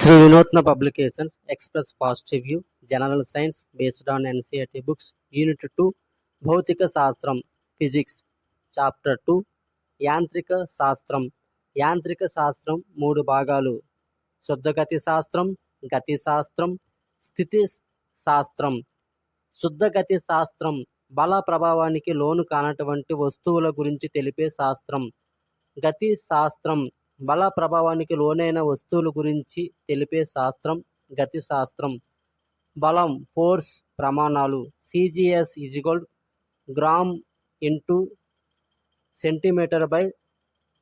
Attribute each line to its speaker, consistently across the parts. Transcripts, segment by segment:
Speaker 1: Shri Vinutna publications express fast review general science based on NCERT books Unit 2 భౌతిక శాస్త్రం physics chapter two యాంత్రిక శాస్త్రం. యాంత్రిక శాస్త్రం మూడు భాగాలు. శుద్ధగతి శాస్త్రం గతి శాస్త్రం స్థితి శాస్త్రం. శుద్ధగతి శాస్త్రం బల ప్రభావానికి లోను కానటువంటి వస్తువుల గురించి తెలిపే శాస్త్రం. గతి శాస్త్రం బల ప్రభావానికి లోనైన వస్తువుల గురించి తెలిపే శాస్త్రం గతి శాస్త్రం. బలం ఫోర్స్ ప్రమాణాలు. CGS is equal gram into centimetre by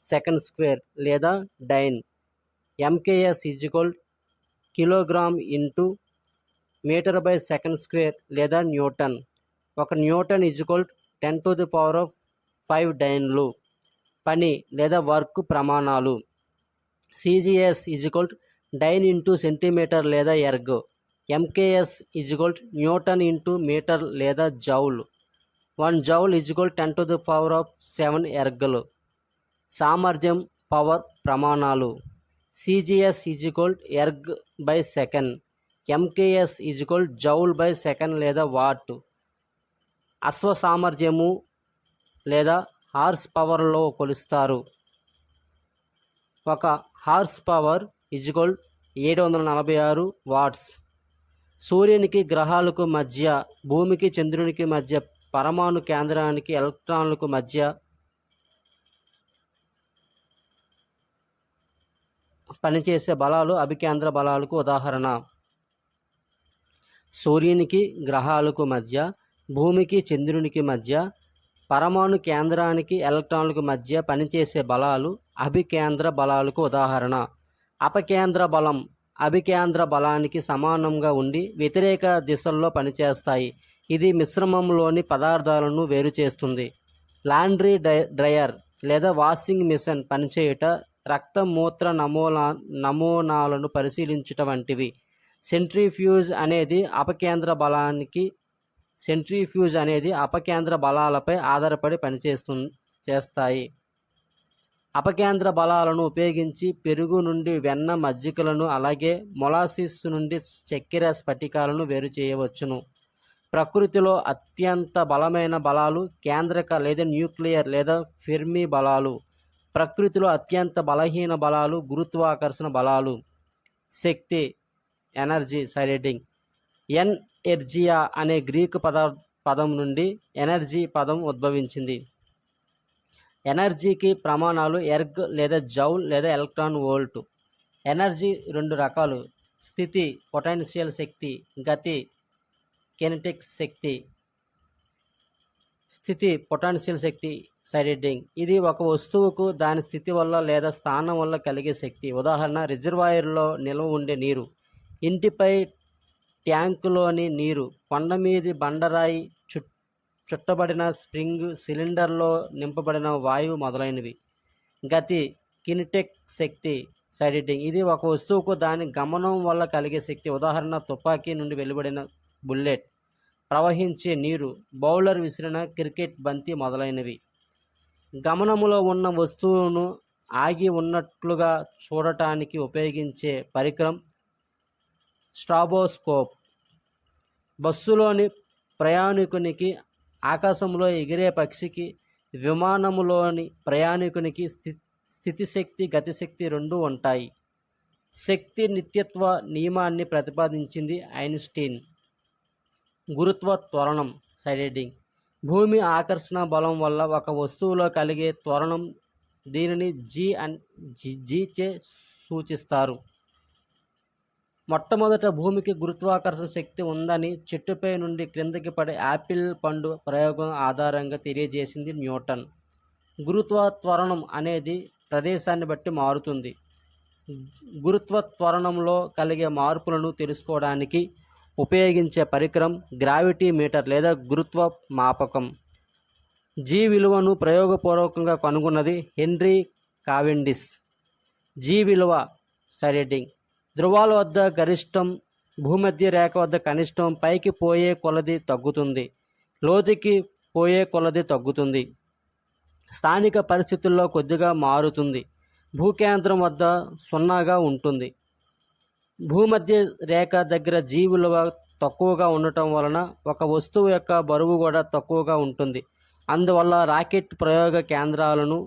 Speaker 1: second square లేదా dyne MKS is equal kilogram into metre by second square లేదా న్యూటన్ ఒక newton is equal ten to the power of five డైన్లు పని లేదా వర్క్ ప్రమాణాలు. CGS is equal dyne into centimetre లేదా erg MKS is equal newton into metre లేదా joule one joule is equal ten to the power of seven ఎర్గలు సామర్థ్యం power ప్రమాణాలు CGS is equal erg by second MKS is equal joule by second లేదా watt అశ్వ సామర్థ్యము లేదా horse పవర్లో కొలుస్తారు. ఒక హార్స్ పవర్ ఇజ్గోల్ ఏడు వందల నలభై ఆరు వాట్స్. సూర్యునికి గ్రహాలకు మధ్య భూమికి చంద్రునికి మధ్య పరమాణు కేంద్రానికి ఎలక్ట్రాన్లకు మధ్య పనిచేసే బలాలు అభికేంద్ర బలాలకు ఉదాహరణ. సూర్యునికి గ్రహాలకు మధ్య భూమికి చంద్రునికి మధ్య పరమాణు కేంద్రానికి ఎలక్ట్రాన్లకు మధ్య పనిచేసే బలాలు అభికేంద్ర బలాలకు ఉదాహరణ. అపకేంద్ర బలం అభికేంద్ర బలానికి సమానంగా ఉండి వ్యతిరేక దిశల్లో పనిచేస్తాయి. ఇది మిశ్రమంలోని పదార్థాలను వేరు చేస్తుంది. లాండ్రీ డ్రై డ్రయర్ లేదా వాషింగ్ మిషన్ పనిచేయుట రక్త మూత్ర నమూనా నమూనాలను పరిశీలించుట వంటివి. సెంట్రిఫ్యూజ్ అనేది అపకేంద్ర బలానికి సెంట్రిఫ్యూజ్ అనేది అపకేంద్ర బలాలపై ఆధారపడి పనిచేస్తు చేస్తాయి. అపకేంద్ర బలాలను ఉపయోగించి పెరుగు నుండి వెన్న మజ్జికలను అలాగే మొలాసిస్ నుండి చక్కెర స్ఫటికాలను వేరు చేయవచ్చును. ప్రకృతిలో అత్యంత బలమైన బలాలు కేంద్రక లేదా న్యూక్లియర్ లేదా ఫెర్మి బలాలు. ప్రకృతిలో అత్యంత బలహీన బలాలు గురుత్వాకర్షణ బలాలు. శక్తి ఎనర్జీ సైలెటింగ్. ఎన్ ఎర్జియా అనే గ్రీకు పద పదం నుండి ఎనర్జీ పదం ఉద్భవించింది. ఎనర్జీకి ప్రమాణాలు ఎర్గ్ లేదా జౌల్ లేదా ఎలక్ట్రాన్ వోల్ట్. ఎనర్జీ రెండు రకాలు. స్థితి పొటెన్షియల్ శక్తి గతి కెనెటిక్ శక్తి. స్థితి పొటెన్షియల్ శక్తి సైడెడ్డింగ్. ఇది ఒక వస్తువుకు దాని స్థితి వల్ల లేదా స్థానం వల్ల కలిగే శక్తి. ఉదాహరణ రిజర్వాయర్లో నిల్వ ఉండే నీరు. ఇంటిపై ట్యాంకులోని నీరు కొండమీది బండరాయి చు చుట్టబడిన స్ప్రింగ్ సిలిండర్లో నింపబడిన వాయువు మొదలైనవి. గతి కినిటెక్ శక్తి సైడిటింగ్ ఇది ఒక వస్తువుకు దాని గమనం వల్ల కలిగే శక్తి. ఉదాహరణ తుపాకీ నుండి వెలువడిన బుల్లెట్ ప్రవహించే నీరు బౌలర్ విసిరిన క్రికెట్ బంతి మొదలైనవి. గమనములో ఉన్న వస్తువును ఆగి ఉన్నట్లుగా చూడటానికి ఉపయోగించే పరికరం స్ట్రాబోస్కోప్. బస్సులోని ప్రయాణికునికి ఆకాశంలో ఎగిరే పక్షికి విమానములోని ప్రయాణికునికి స్థితిశక్తి గతిశక్తి రెండూ ఉంటాయి. శక్తి నిత్యత్వ నియమాన్ని ప్రతిపాదించింది ఐన్స్టీన్. గురుత్వ త్వరణం సైడెడింగ్ భూమి ఆకర్షణ బలం వల్ల ఒక వస్తువులో కలిగే త్వరణం దీనిని జీ అన్ జీచే సూచిస్తారు. మొట్టమొదట భూమికి గురుత్వాకర్షణ శక్తి ఉందని చెట్టుపై నుండి క్రిందకి పడే యాపిల్ పండు ప్రయోగం ఆధారంగా తెలియజేసింది న్యూటన్. గురుత్వ త్వరణం అనేది ప్రదేశాన్ని బట్టి మారుతుంది. గురుత్వ త్వరణంలో కలిగే మార్పులను తెలుసుకోవడానికి ఉపయోగించే పరికరం గ్రావిటీ మీటర్ లేదా గురుత్వ మాపకం. జీ విలువను ప్రయోగపూర్వకంగా కనుగొన్నది హెన్రీ కావెండిస్. జీ విలువ స్టడీడింగ్ ధృవాల వద్ద గరిష్టం భూమధ్య రేఖ వద్ద కనిష్టం పైకి పోయే కొలది తగ్గుతుంది లోతుకి పోయే కొలది తగ్గుతుంది. స్థానిక పరిస్థితుల్లో కొద్దిగా మారుతుంది భూకేంద్రం వద్ద సున్నాగా ఉంటుంది. భూమధ్య రేఖ దగ్గర జీ విలువ తక్కువగా ఉండటం వలన ఒక వస్తువు యొక్క బరువు కూడా తక్కువగా ఉంటుంది. అందువల్ల రాకెట్ ప్రయోగ కేంద్రాలను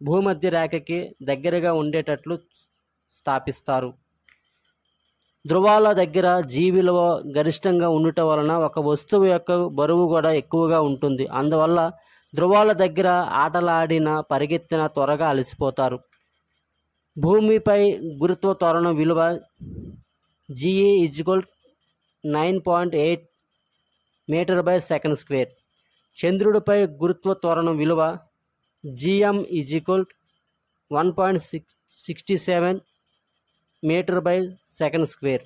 Speaker 1: భూమధ్య రేఖకి దగ్గరగా ఉండేటట్లు స్థాపిస్తారు. ధృవాల దగ్గర జీ విలువ గరిష్టంగా ఉండటం వలన ఒక వస్తువు యొక్క బరువు కూడా ఎక్కువగా ఉంటుంది. అందువల్ల ధృవాల దగ్గర ఆటలాడిన పరిగెత్తిన త్వరగా అలసిపోతారు. భూమిపై గురుత్వ త్వరణం విలువ g E is equal nine point eight metre by second square చంద్రుడిపై గురుత్వ త్వరణం విలువ g M equal one point six sixty seven metre by second square.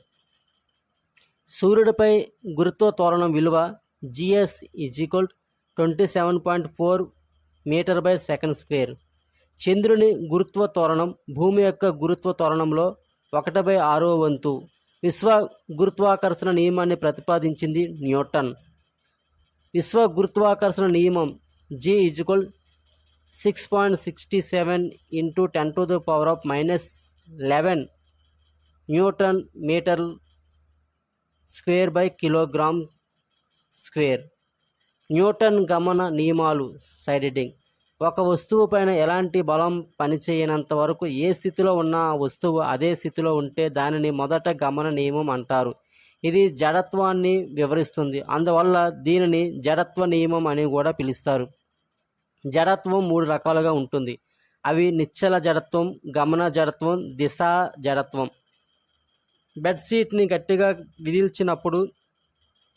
Speaker 1: సూర్యుడిపై గురుత్వ త్వరణం విలువ g S equal twenty seven point four metre by second square. చంద్రుని గురుత్వ త్వరణం భూమి యొక్క గురుత్వ త్వరణంలో ఒకటి బై ఆరో వంతు విశ్వ గురుత్వాకర్షణ నియమాన్ని ప్రతిపాదించింది న్యూటన్. విశ్వ గురుత్వాకర్షణ నియమం G equal six point sixty seven into ten to the power of minus eleven newton metre square by kilogram square. Newton గమన నియమాలు సైడెడింగ్ ఒక వస్తువు పైన ఎలాంటి బలం పనిచేయనంత వరకు ఏ స్థితిలో ఉన్న ఆ వస్తువు అదే స్థితిలో ఉంటే దానిని మొదట గమన నియమం అంటారు. ఇది జడత్వాన్ని వివరిస్తుంది. అందువల్ల దీనిని జడత్వ నియమం అని కూడా పిలుస్తారు. జడత్వం మూడు రకాలుగా ఉంటుంది. అవి నిశ్చల జడత్వం గమన జడత్వం దిశా జడత్వం. బెడ్షీట్ని గట్టిగా విదిల్చినప్పుడు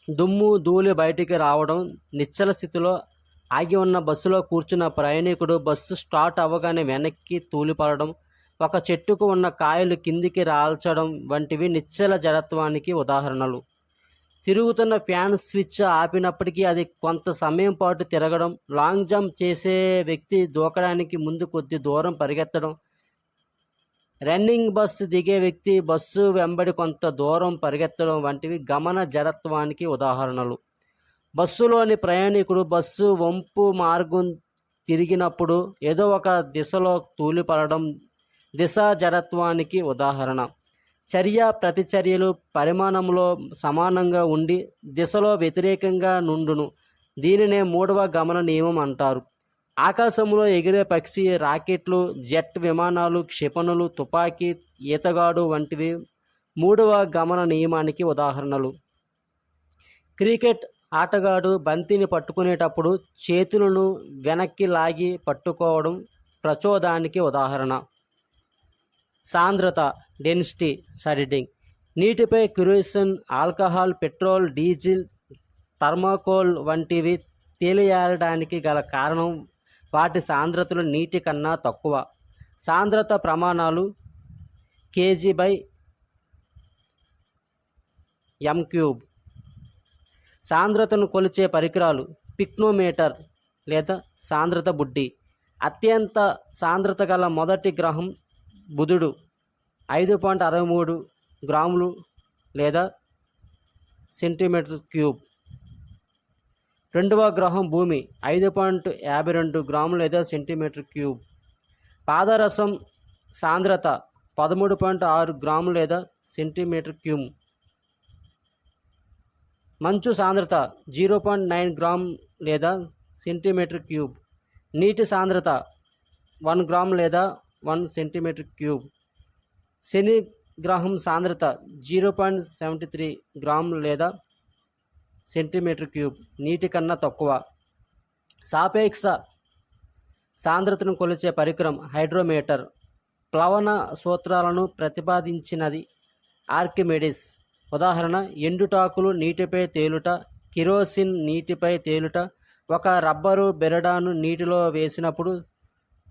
Speaker 1: దుమ్ము ధూళి బయటికి రావడం నిశ్చల స్థితిలో ఆగి ఉన్న బస్సులో కూర్చున్న ప్రయాణికుడు బస్సు స్టార్ట్ అవ్వగానే వెనక్కి తూలిపడడం ఒక చెట్టుకు ఉన్న కాయలు కిందికి రాల్చడం వంటివి నిశ్చల జడత్వానికి ఉదాహరణలు. తిరుగుతున్న ఫ్యాన్ స్విచ్ ఆపినప్పటికీ అది కొంత సమయం పాటు తిరగడం లాంగ్ జంప్ చేసే వ్యక్తి దూకడానికి ముందు కొద్ది దూరం పరిగెత్తడం రన్నింగ్ బస్సు దిగే వ్యక్తి బస్సు వెంబడి కొంత దూరం పరిగెత్తడం వంటివి గమన జడత్వానికి ఉదాహరణలు. బస్సులోని ప్రయాణికుడు బస్సు వంపు మార్గం తిరిగినప్పుడు ఏదో ఒక దిశలో తూలిపడడం దిశ జడత్వానికి ఉదాహరణ. చర్య ప్రతిచర్యలు పరిమాణంలో సమానంగా ఉండి దిశలో వ్యతిరేకంగా నుండును. దీనినే మూడవ గమన నియమం అంటారు. ఆకాశంలో ఎగిరే పక్షి రాకెట్లు జెట్ విమానాలు క్షిపణులు తుపాకీ ఈతగాడు వంటివి మూడవ గమన నియమానికి ఉదాహరణలు. క్రికెట్ ఆటగాడు బంతిని పట్టుకునేటప్పుడు చేతులను వెనక్కి లాగి పట్టుకోవడం ప్రచోదానికి ఉదాహరణ. సాంద్రత డెన్సిటీ సరిడింగ్ నీటిపై క్యూరేషన్ ఆల్కహాల్ పెట్రోల్ డీజిల్ థర్మాకోల్ వంటివి తేలియాడడానికి గల కారణం వాటి సాంద్రతలు నీటి కన్నా తక్కువ. సాంద్రత ప్రమాణాలు కేజీ బై ఎం క్యూబ్ సాంద్రతను కొలిచే పరికరాలు పిక్నోమీటర్ లేదా సాంద్రత బుడ్డి. అత్యంత సాంద్రత గల మొదటి గ్రహం బుధుడు. ఐదు పాయింట్ అరవై మూడు గ్రాములు లేదా సెంటీమీటర్ క్యూబ్. రెండవ గ్రహం భూమి. ఐదు పాయింట్ యాభై రెండు గ్రాములు లేదా సెంటీమీటర్ క్యూబ్. పాదరసం సాంద్రత పదమూడు పాయింట్ ఆరు గ్రాములు లేదా సెంటీమీటర్ క్యూబ్. మంచు సాంద్రత జీరో పాయింట్ నైన్ గ్రామ్ లేదా సెంటీమీటర్ క్యూబ్. నీటి సాంద్రత వన్ గ్రామ్ లేదా వన్ సెంటీమీటర్ క్యూబ్. శని గ్రహం సాంద్రత zero point seventy three gram లేదా సెంటీమీటర్ క్యూబ్ నీటి కన్నా తక్కువ. సాపేక్ష సాంద్రతను కొలిచే పరికరం హైడ్రోమీటర్. ప్లవన సూత్రాలను ప్రతిపాదించినది ఆర్కిమెడిస్. ఉదాహరణ ఎండుటాకులు నీటిపై తేలుట కిరోసిన్ నీటిపై తేలుట ఒక రబ్బరు బెరడాను నీటిలో వేసినప్పుడు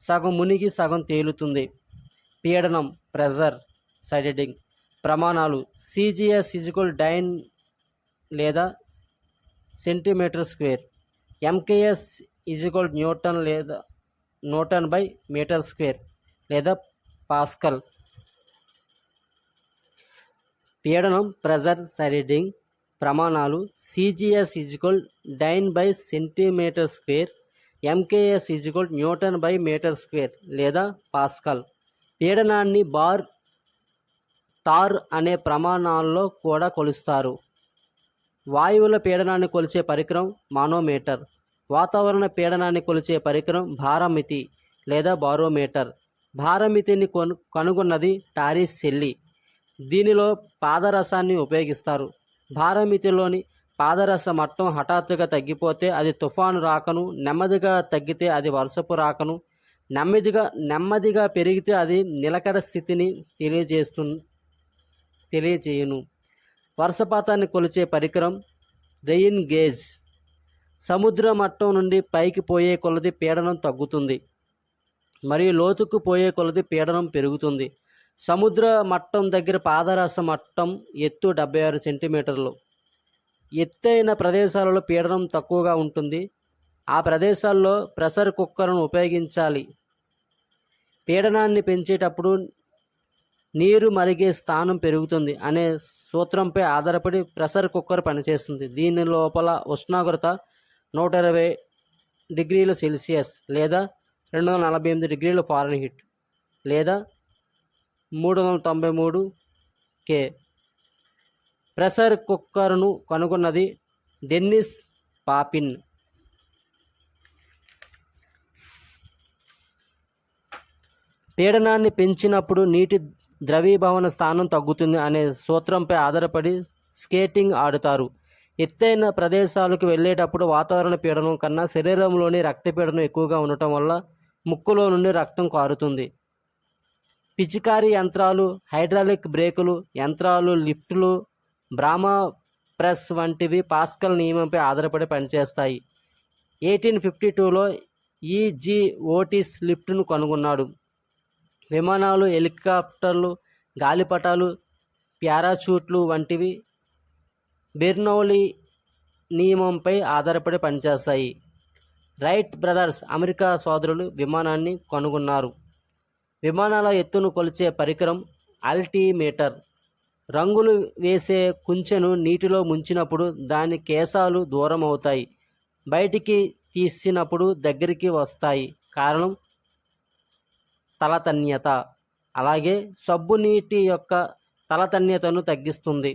Speaker 1: సగం మునిగి సగం తేలుతుంది. పీడనం ప్రెజర్ సైడెడింగ్. ప్రమాణాలు సిజిఎస్ ఇజుకల్ డైన్ లేదా centimetre square. MKS equal newton లేదా న్యూటన్ బై మీటర్ స్క్వేర్ లేదా పాస్కల్ పీడనం ప్రెజర్ సైడింగ్ ప్రమాణాలు CGS equal dyne by centimetre square MKS equal newton by metre square లేదా పాస్కల్ పీడనాన్ని బార్ టార్ అనే ప్రమాణాల్లో కూడా కొలుస్తారు. వాయువుల పీడనాన్ని కొలిచే పరికరం మానోమీటర్. వాతావరణ పీడనాన్ని కొలిచే పరికరం భారమితి లేదా బారోమీటర్. భారమితిని కొను కనుగొన్నది టారిస్ సెల్లి. దీనిలో పాదరసాన్ని ఉపయోగిస్తారు. భారమితిలోని పాదరస మట్టం హఠాత్తుగా తగ్గిపోతే అది తుఫాను రాకను నెమ్మదిగా తగ్గితే అది వర్షపు రాకను నెమ్మదిగా నెమ్మదిగా పెరిగితే అది నిలకడ స్థితిని తెలియజేస్తు తెలియజేయును. వర్షపాతాన్ని కొలిచే పరికరం రెయిన్ గేజ్. సముద్ర మట్టం నుండి పైకి పోయే కొలది పీడనం తగ్గుతుంది. మరియు లోతుకు పోయే కొలది పీడనం పెరుగుతుంది. సముద్ర మట్టం దగ్గర పాదరస మట్టం ఎత్తు డెబ్బై ఆరు సెంటీమీటర్లు. ఎత్తైన ప్రదేశాలలో పీడనం తక్కువగా ఉంటుంది. ఆ ప్రదేశాల్లో ప్రెషర్ కుక్కర్ను ఉపయోగించాలి. పీడనాన్ని పెంచేటప్పుడు నీరు మరిగే స్థానం పెరుగుతుంది అనే సూత్రంపై ఆధారపడి ప్రెషర్ కుక్కర్ పనిచేస్తుంది. దీని లోపల ఉష్ణోగ్రత నూట ఇరవై డిగ్రీల సెల్సియస్ లేదా రెండు వందల నలభై ఎనిమిది డిగ్రీల ఫారెన్హీట్ లేదా మూడు వందల తొంభై మూడు కే. ప్రెషర్ కుక్కర్ను కనుగొన్నది డెన్నిస్ పాపిన్. పీడనాన్ని పెంచినప్పుడు నీటి ద్రవీభవన స్థానం తగ్గుతుంది అనే సూత్రంపై ఆధారపడి స్కేటింగ్ ఆడుతారు. ఎత్తైన ప్రదేశాలకు వెళ్ళేటప్పుడు వాతావరణ పీడనం కన్నా శరీరంలోని రక్తపీడనం ఎక్కువగా ఉండటం వల్ల ముక్కులో నుండి రక్తం కారుతుంది. పిచికారీ యంత్రాలు హైడ్రాలిక్ బ్రేకులు యంత్రాలు లిఫ్టులు బ్రామా ప్రెస్ వంటివి పాస్కల్ నియమంపై ఆధారపడి పనిచేస్తాయి. ఎయిటీన్ ఫిఫ్టీ టూలో ఈజీ ఓటిస్ లిఫ్ట్ను కనుగొన్నాడు. విమానాలు హెలికాప్టర్లు గాలిపటాలు పారాచూట్లు వంటివి బెర్నౌలీ నియమంపై ఆధారపడి పనిచేస్తాయి. రైట్ బ్రదర్స్ అమెరికా సోదరులు విమానాన్ని కనుగొన్నారు. విమానాల ఎత్తును కొలిచే పరికరం అల్టీమీటర్. రంగులు వేసే కుంచెను నీటిలో ముంచినప్పుడు దాని కేశాలు దూరం అవుతాయి బయటికి తీసినప్పుడు దగ్గరికి వస్తాయి. కారణం తలతన్యత. అలాగే సబ్బు నీటి యొక్క తలతన్యతను తగ్గిస్తుంది.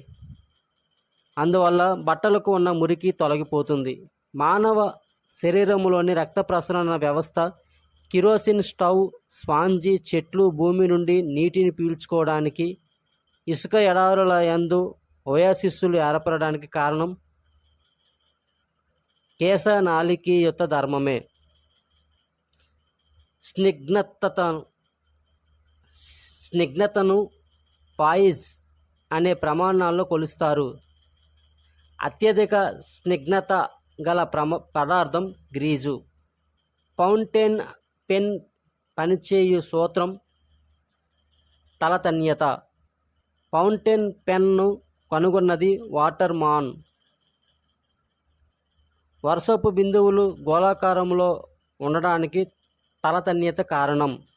Speaker 1: అందువల్ల బట్టలకు ఉన్న మురికి తొలగిపోతుంది. మానవ శరీరంలోని రక్త ప్రసరణ వ్యవస్థ కిరోసిన్ స్టవ్ స్పాంజీ చెట్లు భూమి నుండి నీటిని పీల్చుకోవడానికి ఇసుక ఎడారుల యందు ఓయాసిస్సులు ఏర్పడడానికి కారణం కేశ నాళికీయుత ధర్మమే. స్నిగ్ధతను స్నిగ్ధతను పాయిజ్ అనే ప్రమాణాల్లో కొలుస్తారు. అత్యధిక స్నిగ్ధత గల ప్రమ పదార్థం గ్రీజు. ఫౌంటైన్ పెన్ పనిచేయు సూత్రం తలతన్యత. ఫౌంటైన్ పెన్ను కనుగొన్నది వాటర్ మాన్. వర్షపు బిందువులు గోళాకారంలో ఉండడానికి తలతన్యత కారణం.